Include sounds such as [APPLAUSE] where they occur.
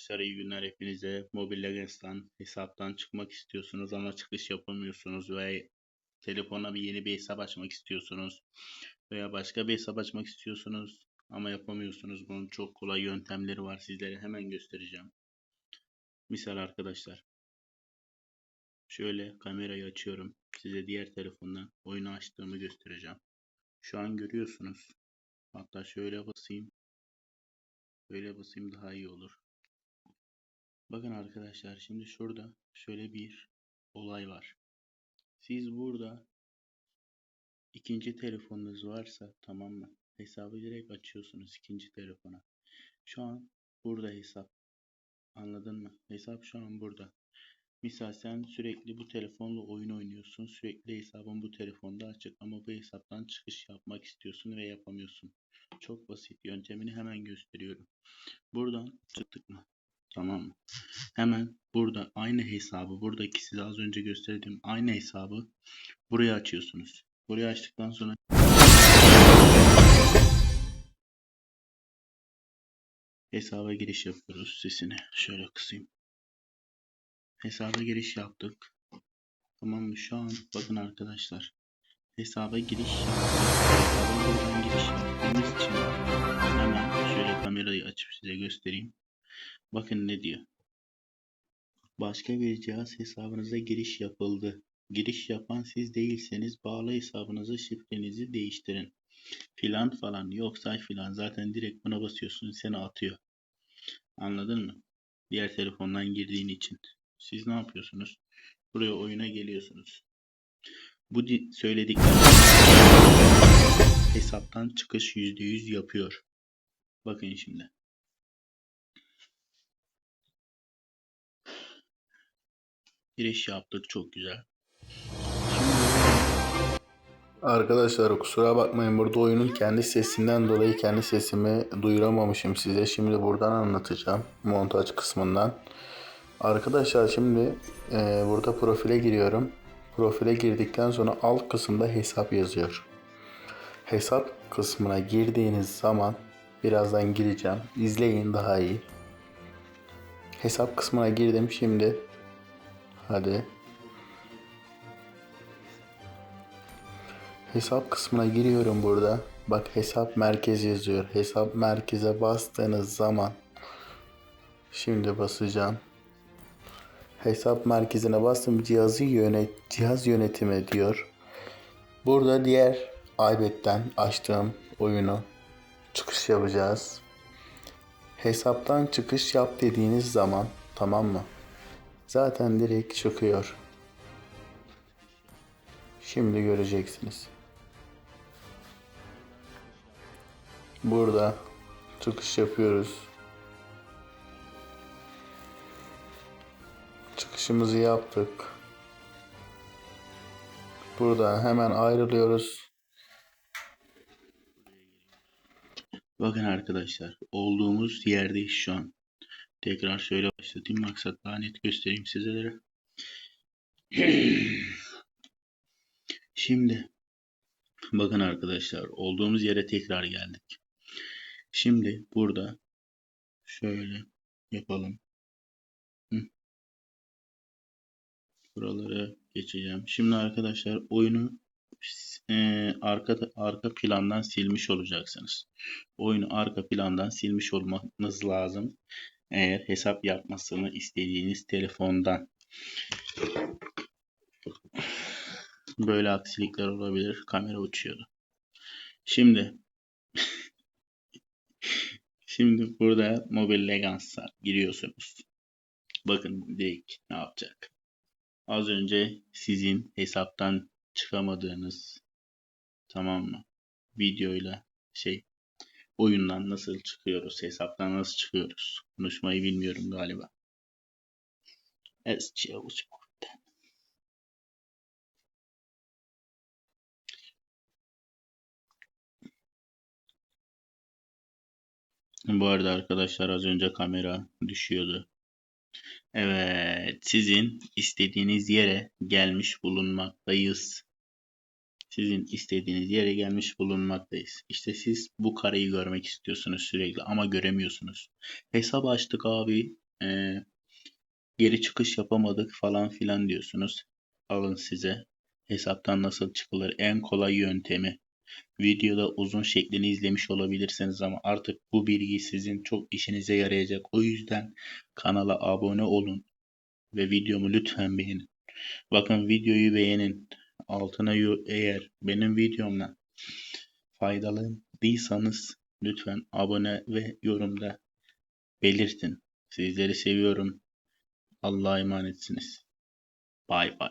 arkadaşlar iyi günler hepinize. Mobile Legends'tan hesaptan çıkmak istiyorsunuz ama çıkış yapamıyorsunuz ve telefona bir yeni bir hesap açmak istiyorsunuz veya başka bir hesap açmak istiyorsunuz ama yapamıyorsunuz. Bunun çok kolay yöntemleri var. Sizlere hemen göstereceğim. Misal arkadaşlar. Şöyle kamerayı açıyorum. Size diğer telefondan oyunu açtığımı göstereceğim. Şu an görüyorsunuz. Hatta şöyle basayım. Böyle basayım daha iyi olur. Bakın arkadaşlar şimdi şurada şöyle bir olay var. Siz burada ikinci telefonunuz varsa tamam mı? Hesabı direkt açıyorsunuz ikinci telefona. Şu an burada hesap. Anladın mı? Hesap şu an burada. Misal sen sürekli bu telefonla oyun oynuyorsun. Sürekli hesabın bu telefonda açık ama bu hesaptan çıkış yapmak istiyorsun ve yapamıyorsun. Çok basit. Yöntemini hemen gösteriyorum. Buradan çıktık mı? Tamam mı? Hemen burada aynı hesabı buradaki size az önce gösterdiğim aynı hesabı buraya açıyorsunuz. Buraya açtıktan sonra hesaba giriş yapıyoruz. Sesini şöyle kısayım. Hesaba giriş yaptık. Tamam mı? Şu an bakın arkadaşlar. Hesaba giriş yaptık. Hesaba giriş yaptığımız için hemen şöyle kamerayı açıp size göstereyim. Bakın ne diyor. Başka bir cihaz hesabınıza giriş yapıldı. Giriş yapan siz değilseniz bağlı hesabınıza şifrenizi değiştirin. Filan falan yoksa filan zaten direkt buna basıyorsun seni atıyor. Anladın mı? Diğer telefondan girdiğin için. Siz ne yapıyorsunuz? Buraya oyuna geliyorsunuz. Bu di- söylediklerim hesaptan çıkış %100 yapıyor. Bakın şimdi. Giriş yaptık çok güzel. Arkadaşlar kusura bakmayın burada oyunun kendi sesinden dolayı kendi sesimi duyuramamışım size. Şimdi buradan anlatacağım montaj kısmından. Arkadaşlar şimdi e, burada profile giriyorum. Profile girdikten sonra alt kısımda hesap yazıyor. Hesap kısmına girdiğiniz zaman birazdan gireceğim. İzleyin daha iyi. Hesap kısmına girdim şimdi. Hadi. Hesap kısmına giriyorum burada. Bak hesap merkez yazıyor. Hesap merkeze bastığınız zaman şimdi basacağım. Hesap merkezine bastım. Cihazı yönet cihaz yönetimi diyor. Burada diğer iPad'den açtığım oyunu çıkış yapacağız. Hesaptan çıkış yap dediğiniz zaman tamam mı? Zaten direkt çıkıyor. Şimdi göreceksiniz. Burada çıkış yapıyoruz. Çıkışımızı yaptık. Burada hemen ayrılıyoruz. Bakın arkadaşlar olduğumuz yerdeyiz şu an. Tekrar şöyle başlatayım maksat daha net göstereyim sizlere. [CLEARS THROAT] Şimdi bakın arkadaşlar olduğumuz yere tekrar geldik. Şimdi burada şöyle yapalım. Buraları geçeceğim. Şimdi arkadaşlar oyunu eee, arka arka plandan silmiş olacaksınız. Oyunu arka plandan silmiş olmanız lazım. Eğer hesap yapmasını istediğiniz telefondan. Böyle aksilikler olabilir. Kamera uçuyordu. Şimdi [LAUGHS] Şimdi burada Mobile Legends'a giriyorsunuz. Bakın direkt ne yapacak. Az önce sizin hesaptan çıkamadığınız tamam mı? Videoyla şey oyundan nasıl çıkıyoruz, hesaptan nasıl çıkıyoruz? Konuşmayı bilmiyorum galiba. Çavuş buradan. Bu arada arkadaşlar az önce kamera düşüyordu. Evet, sizin istediğiniz yere gelmiş bulunmaktayız. Sizin istediğiniz yere gelmiş bulunmaktayız. İşte siz bu kareyi görmek istiyorsunuz sürekli ama göremiyorsunuz. Hesap açtık abi. Ee, geri çıkış yapamadık falan filan diyorsunuz. Alın size. Hesaptan nasıl çıkılır? En kolay yöntemi. Videoda uzun şeklini izlemiş olabilirsiniz ama artık bu bilgi sizin çok işinize yarayacak. O yüzden kanala abone olun ve videomu lütfen beğenin. Bakın videoyu beğenin. Altına eğer benim videomla faydalandıysanız lütfen abone ve yorumda belirtin. Sizleri seviyorum. Allah'a emanetsiniz. Bay bay.